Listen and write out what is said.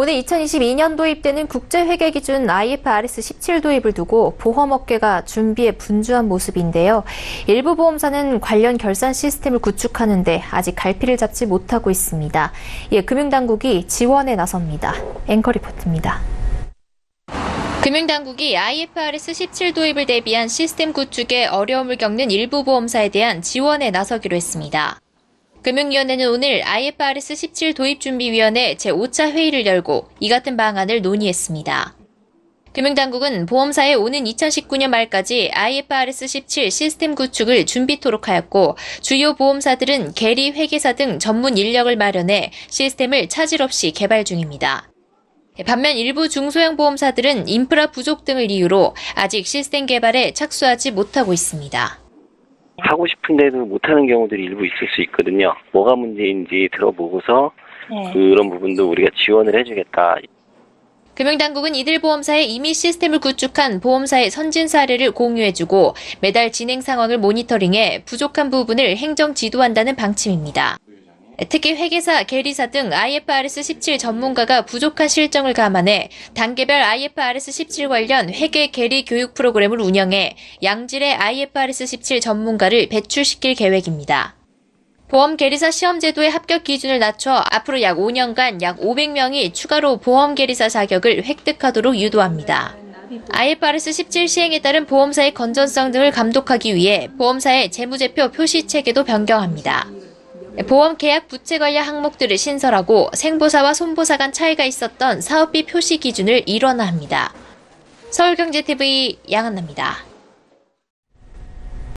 오늘 2022년 도입되는 국제회계 기준 IFRS 17 도입을 두고 보험업계가 준비에 분주한 모습인데요. 일부 보험사는 관련 결산 시스템을 구축하는데 아직 갈피를 잡지 못하고 있습니다. 이에 금융당국이 지원에 나섭니다. 앵커 리포트입니다. 금융당국이 IFRS 17 도입을 대비한 시스템 구축에 어려움을 겪는 일부 보험사에 대한 지원에 나서기로 했습니다. 금융위원회는 오늘 IFRS 17 도입준비위원회 제5차 회의를 열고 이 같은 방안을 논의했습니다. 금융당국은 보험사에 오는 2019년 말까지 IFRS 17 시스템 구축을 준비토록 하였고 주요 보험사들은 계리 회계사 등 전문 인력을 마련해 시스템을 차질 없이 개발 중입니다. 반면 일부 중소형 보험사들은 인프라 부족 등을 이유로 아직 시스템 개발에 착수하지 못하고 있습니다. 하고 싶은데도 못하는 경우들이 일부 있을 수 있거든요. 뭐가 문제인지 들어보고서 네. 그런 부분도 우리가 지원을 해주겠다. 금융당국은 이들 보험사에 이미 시스템을 구축한 보험사의 선진 사례를 공유해주고 매달 진행 상황을 모니터링해 부족한 부분을 행정 지도한다는 방침입니다. 특히 회계사, 계리사 등 IFRS 17 전문가가 부족한 실정을 감안해 단계별 IFRS 17 관련 회계 계리 교육 프로그램을 운영해 양질의 IFRS 17 전문가를 배출시킬 계획입니다. 보험 계리사 시험 제도의 합격 기준을 낮춰 앞으로 약 5년간 약 500명이 추가로 보험 계리사 자격을 획득하도록 유도합니다. IFRS 17 시행에 따른 보험사의 건전성 등을 감독하기 위해 보험사의 재무제표 표시 체계도 변경합니다. 보험 계약 부채 관련 항목들을 신설하고 생보사와 손보사 간 차이가 있었던 사업비 표시 기준을 일원화합니다. 서울경제TV 양한나입니다.